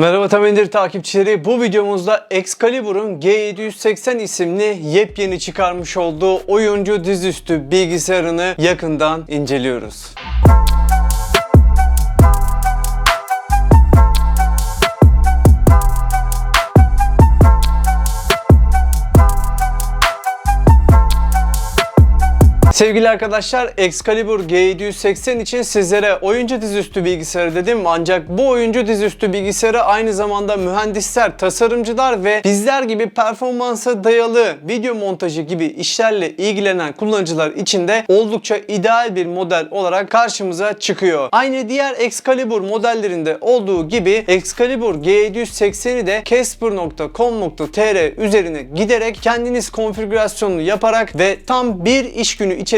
Merhaba Temendir takipçileri. Bu videomuzda Excalibur'un G780 isimli yepyeni çıkarmış olduğu oyuncu dizüstü bilgisayarını yakından inceliyoruz. Sevgili arkadaşlar Excalibur G780 için sizlere oyuncu dizüstü bilgisayarı dedim ancak bu oyuncu dizüstü bilgisayarı aynı zamanda mühendisler, tasarımcılar ve bizler gibi performansa dayalı video montajı gibi işlerle ilgilenen kullanıcılar için de oldukça ideal bir model olarak karşımıza çıkıyor. Aynı diğer Excalibur modellerinde olduğu gibi Excalibur G780'i de casper.com.tr üzerine giderek kendiniz konfigürasyonunu yaparak ve tam bir iş günü içerisinde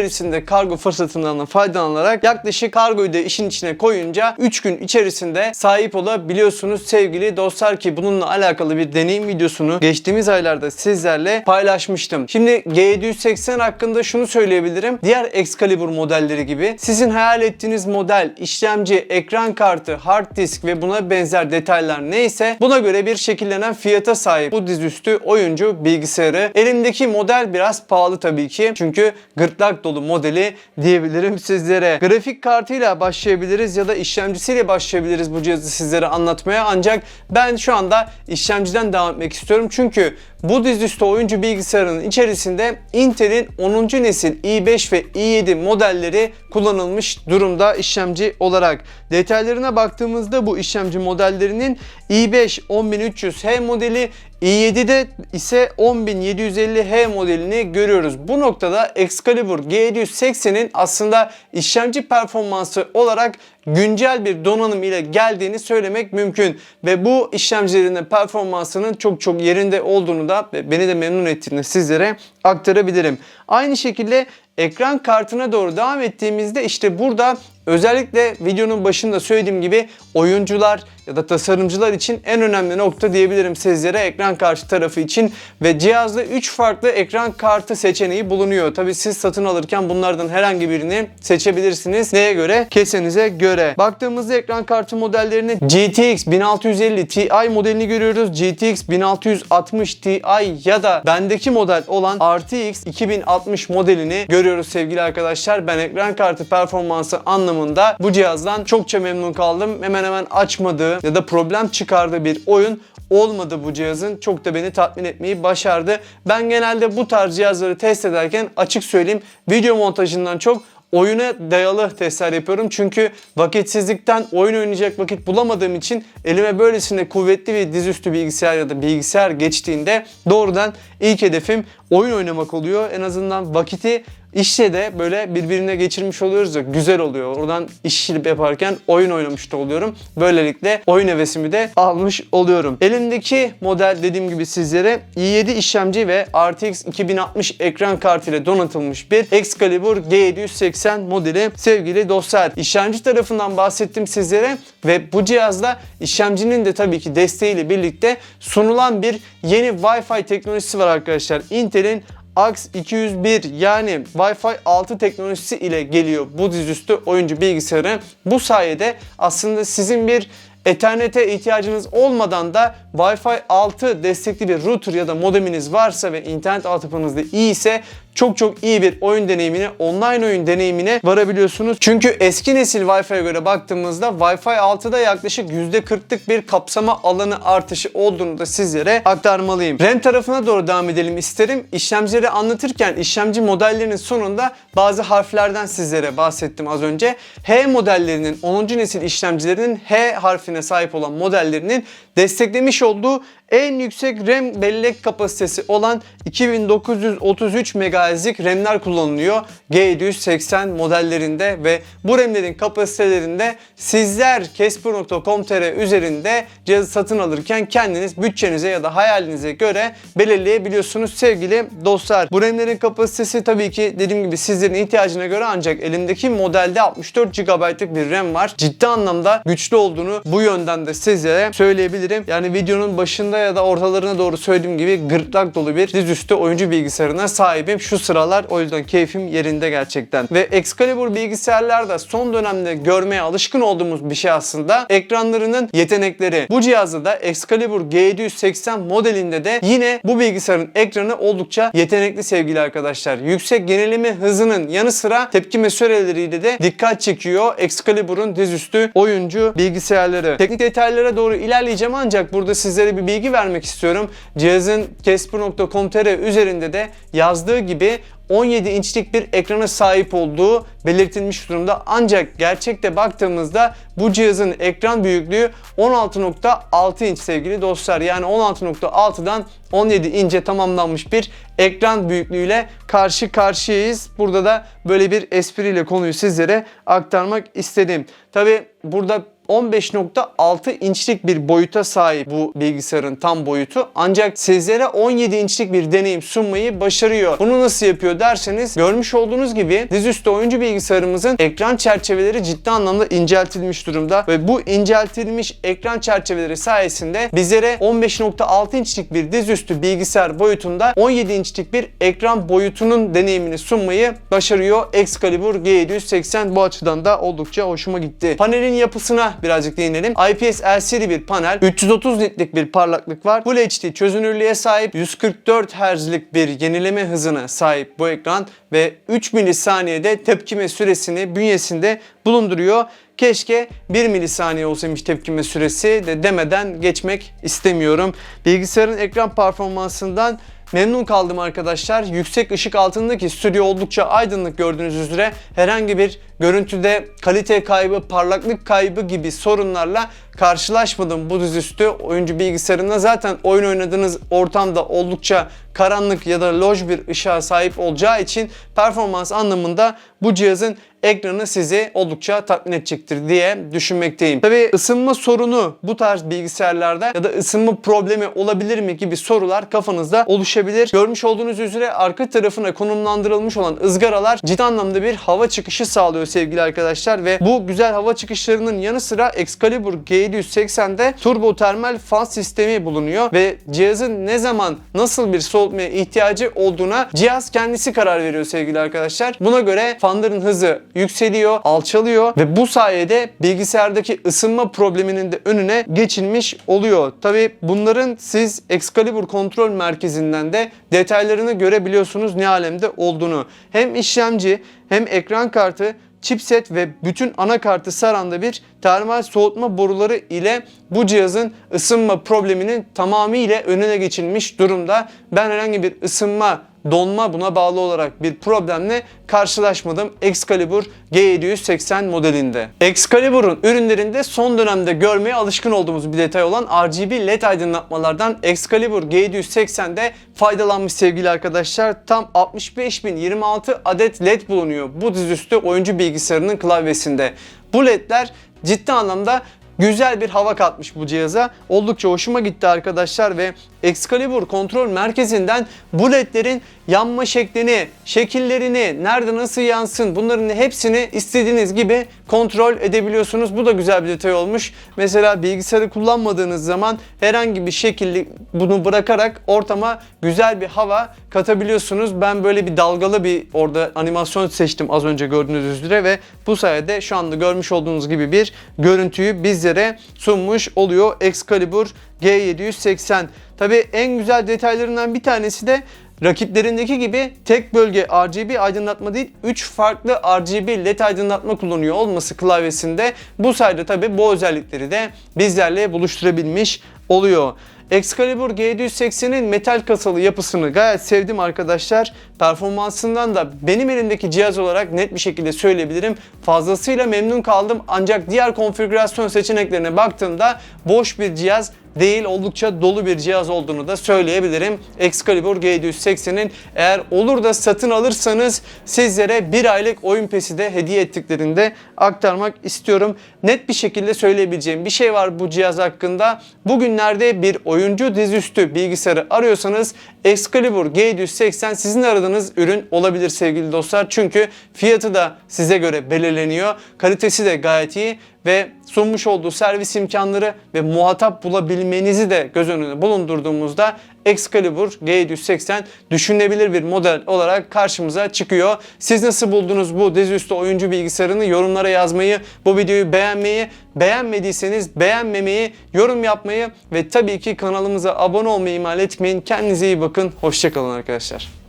kargo fırsatından faydalanarak yaklaşık kargoyu da işin içine koyunca 3 gün içerisinde sahip olabiliyorsunuz sevgili dostlar ki bununla alakalı bir deneyim videosunu geçtiğimiz aylarda sizlerle paylaşmıştım. Şimdi G780 hakkında şunu söyleyebilirim. Diğer Excalibur modelleri gibi sizin hayal ettiğiniz model, işlemci, ekran kartı, hard disk ve buna benzer detaylar neyse buna göre bir şekillenen fiyata sahip bu dizüstü oyuncu bilgisayarı. Elimdeki model biraz pahalı tabii ki. Çünkü gırtlak dolu modeli diyebilirim sizlere. Grafik kartıyla başlayabiliriz ya da işlemcisiyle başlayabiliriz bu cihazı sizlere anlatmaya. Ancak ben şu anda işlemciden devam etmek istiyorum. Çünkü bu dizüstü oyuncu bilgisayarının içerisinde Intel'in 10. nesil i5 ve i7 modelleri kullanılmış durumda işlemci olarak. Detaylarına baktığımızda bu işlemci modellerinin i5 10300H modeli i7'de ise 10750H modelini görüyoruz. Bu noktada Excalibur G780'in aslında işlemci performansı olarak güncel bir donanım ile geldiğini söylemek mümkün. Ve bu işlemcilerin performansının çok çok yerinde olduğunu da ve beni de memnun ettiğini sizlere aktarabilirim. Aynı şekilde ekran kartına doğru devam ettiğimizde işte burada özellikle videonun başında söylediğim gibi oyuncular ya da tasarımcılar için en önemli nokta diyebilirim sizlere ekran kartı tarafı için ve cihazda 3 farklı ekran kartı seçeneği bulunuyor. Tabi siz satın alırken bunlardan herhangi birini seçebilirsiniz. Neye göre? Kesenize göre. Baktığımızda ekran kartı modellerini GTX 1650 Ti modelini görüyoruz. GTX 1660 Ti ya da bendeki model olan RTX 2060 modelini görüyoruz sevgili arkadaşlar. Ben ekran kartı performansı anlamında bu cihazdan çokça memnun kaldım. Hemen hemen açmadığı ya da problem çıkardığı bir oyun olmadı bu cihazın. Çok da beni tatmin etmeyi başardı. Ben genelde bu tarz cihazları test ederken açık söyleyeyim video montajından çok oyuna dayalı testler yapıyorum. Çünkü vakitsizlikten oyun oynayacak vakit bulamadığım için elime böylesine kuvvetli bir dizüstü bilgisayar ya da bilgisayar geçtiğinde doğrudan ilk hedefim oyun oynamak oluyor. En azından vakiti işte de böyle birbirine geçirmiş oluyoruz ya güzel oluyor. Oradan iş yaparken oyun oynamış da oluyorum. Böylelikle oyun hevesimi de almış oluyorum. Elimdeki model dediğim gibi sizlere i7 işlemci ve RTX 2060 ekran kartı ile donatılmış bir Excalibur G780 modeli sevgili dostlar. İşlemci tarafından bahsettim sizlere ve bu cihazda işlemcinin de tabii ki desteğiyle birlikte sunulan bir yeni Wi-Fi teknolojisi var arkadaşlar. Intel'in AX 201 yani Wi-Fi 6 teknolojisi ile geliyor bu dizüstü oyuncu bilgisayarı. Bu sayede aslında sizin bir Ethernet'e ihtiyacınız olmadan da Wi-Fi 6 destekli bir router ya da modeminiz varsa ve internet altyapınız da iyi ise çok çok iyi bir oyun deneyimine, online oyun deneyimine varabiliyorsunuz. Çünkü eski nesil Wi-Fi'ye göre baktığımızda Wi-Fi 6'da yaklaşık %40'lık bir kapsama alanı artışı olduğunu da sizlere aktarmalıyım. RAM tarafına doğru devam edelim isterim. İşlemcileri anlatırken işlemci modellerinin sonunda bazı harflerden sizlere bahsettim az önce. H modellerinin 10. nesil işlemcilerinin H harfine sahip olan modellerinin desteklemiş olduğu en yüksek RAM bellek kapasitesi olan 2933 MHz'lik RAM'ler kullanılıyor G780 modellerinde ve bu RAM'lerin kapasitelerinde sizler Casper.com.tr üzerinde cihazı satın alırken kendiniz bütçenize ya da hayalinize göre belirleyebiliyorsunuz sevgili dostlar. Bu RAM'lerin kapasitesi tabii ki dediğim gibi sizlerin ihtiyacına göre ancak elimdeki modelde 64 GB'lık bir RAM var. Ciddi anlamda güçlü olduğunu bu yönden de sizlere söyleyebilirim. Yani videonun başında ya da ortalarına doğru söylediğim gibi gırtlak dolu bir dizüstü oyuncu bilgisayarına sahibim. Şu sıralar. O yüzden keyfim yerinde gerçekten. Ve Excalibur bilgisayarlarda son dönemde görmeye alışkın olduğumuz bir şey aslında. Ekranlarının yetenekleri. Bu cihazda da Excalibur G780 modelinde de yine bu bilgisayarın ekranı oldukça yetenekli sevgili arkadaşlar. Yüksek yenileme hızının yanı sıra tepkime süreleriyle de dikkat çekiyor Excalibur'un dizüstü oyuncu bilgisayarları. Teknik detaylara doğru ilerleyeceğim ancak burada sizlere bir bilgi vermek istiyorum. Cihazın Casper.com.tr üzerinde de yazdığı gibi 17 inçlik bir ekrana sahip olduğu belirtilmiş durumda. Ancak gerçekte baktığımızda bu cihazın ekran büyüklüğü 16.6 inç sevgili dostlar. Yani 16.6'dan 17 ince tamamlanmış bir ekran büyüklüğüyle karşı karşıyayız. Burada da böyle bir espriyle konuyu sizlere aktarmak istedim. Tabi burada 15.6 inçlik bir boyuta sahip bu bilgisayarın tam boyutu. Ancak sizlere 17 inçlik bir deneyim sunmayı başarıyor. Bunu nasıl yapıyor derseniz görmüş olduğunuz gibi dizüstü oyuncu bilgisayarımızın ekran çerçeveleri ciddi anlamda inceltilmiş durumda ve bu inceltilmiş ekran çerçeveleri sayesinde bizlere 15.6 inçlik bir dizüstü bilgisayar boyutunda 17 inçlik bir ekran boyutunun deneyimini sunmayı başarıyor. Excalibur G780 bu açıdan da oldukça hoşuma gitti. Panelin yapısına birazcık değinelim. IPS LCD bir panel. 330 nitlik bir parlaklık var. Full HD çözünürlüğe sahip 144 Hz'lik bir yenileme hızına sahip bu ekran ve 3 milisaniyede tepkime süresini bünyesinde bulunduruyor. Keşke 1 milisaniye olsaymış tepkime süresi de demeden geçmek istemiyorum. Bilgisayarın ekran performansından Memnun kaldım arkadaşlar. Yüksek ışık altındaki stüdyo oldukça aydınlık gördüğünüz üzere herhangi bir görüntüde kalite kaybı, parlaklık kaybı gibi sorunlarla karşılaşmadım bu dizüstü oyuncu bilgisayarında. Zaten oyun oynadığınız ortamda oldukça karanlık ya da loj bir ışığa sahip olacağı için performans anlamında bu cihazın ekranı sizi oldukça tatmin edecektir diye düşünmekteyim. Tabi ısınma sorunu bu tarz bilgisayarlarda ya da ısınma problemi olabilir mi gibi sorular kafanızda oluşabilir. Görmüş olduğunuz üzere arka tarafına konumlandırılmış olan ızgaralar ciddi anlamda bir hava çıkışı sağlıyor sevgili arkadaşlar ve bu güzel hava çıkışlarının yanı sıra Excalibur G780'de turbo termal fan sistemi bulunuyor ve cihazın ne zaman nasıl bir soğutmaya ihtiyacı olduğuna cihaz kendisi karar veriyor sevgili arkadaşlar. Buna göre fanların hızı yükseliyor, alçalıyor ve bu sayede bilgisayardaki ısınma probleminin de önüne geçilmiş oluyor. Tabi bunların siz Excalibur kontrol merkezinden de detaylarını görebiliyorsunuz ne alemde olduğunu. Hem işlemci hem ekran kartı chipset ve bütün anakartı saranda bir termal soğutma boruları ile bu cihazın ısınma probleminin tamamıyla önüne geçilmiş durumda. Ben herhangi bir ısınma donma buna bağlı olarak bir problemle karşılaşmadım Excalibur G780 modelinde. Excalibur'un ürünlerinde son dönemde görmeye alışkın olduğumuz bir detay olan RGB LED aydınlatmalardan Excalibur G780'de faydalanmış sevgili arkadaşlar. Tam 65.026 adet LED bulunuyor bu dizüstü oyuncu bilgisayarının klavyesinde. Bu LED'ler ciddi anlamda güzel bir hava katmış bu cihaza. Oldukça hoşuma gitti arkadaşlar ve Excalibur kontrol merkezinden bu ledlerin yanma şeklini, şekillerini, nerede nasıl yansın bunların hepsini istediğiniz gibi kontrol edebiliyorsunuz. Bu da güzel bir detay olmuş. Mesela bilgisayarı kullanmadığınız zaman herhangi bir şekilde bunu bırakarak ortama güzel bir hava katabiliyorsunuz. Ben böyle bir dalgalı bir orada animasyon seçtim az önce gördüğünüz üzere ve bu sayede şu anda görmüş olduğunuz gibi bir görüntüyü bizlere sunmuş oluyor Excalibur G780. Tabi en güzel detaylarından bir tanesi de rakiplerindeki gibi tek bölge RGB aydınlatma değil 3 farklı RGB LED aydınlatma kullanıyor olması klavyesinde. Bu sayede tabi bu özellikleri de bizlerle buluşturabilmiş oluyor. Excalibur G780'in metal kasalı yapısını gayet sevdim arkadaşlar. Performansından da benim elimdeki cihaz olarak net bir şekilde söyleyebilirim. Fazlasıyla memnun kaldım ancak diğer konfigürasyon seçeneklerine baktığımda boş bir cihaz değil oldukça dolu bir cihaz olduğunu da söyleyebilirim. Excalibur G780'in eğer olur da satın alırsanız sizlere bir aylık oyun pesi de hediye ettiklerinde aktarmak istiyorum. Net bir şekilde söyleyebileceğim bir şey var bu cihaz hakkında. Bugünlerde bir oyuncu dizüstü bilgisayarı arıyorsanız Excalibur G780 sizin aradığınız ürün olabilir sevgili dostlar. Çünkü fiyatı da size göre belirleniyor. Kalitesi de gayet iyi ve sunmuş olduğu servis imkanları ve muhatap bulabilmenizi de göz önüne bulundurduğumuzda Excalibur G780 düşünebilir bir model olarak karşımıza çıkıyor. Siz nasıl buldunuz bu dizüstü oyuncu bilgisayarını yorumlara yazmayı, bu videoyu beğenmeyi, beğenmediyseniz beğenmemeyi, yorum yapmayı ve tabii ki kanalımıza abone olmayı ihmal etmeyin. Kendinize iyi bakın. Hoşçakalın arkadaşlar.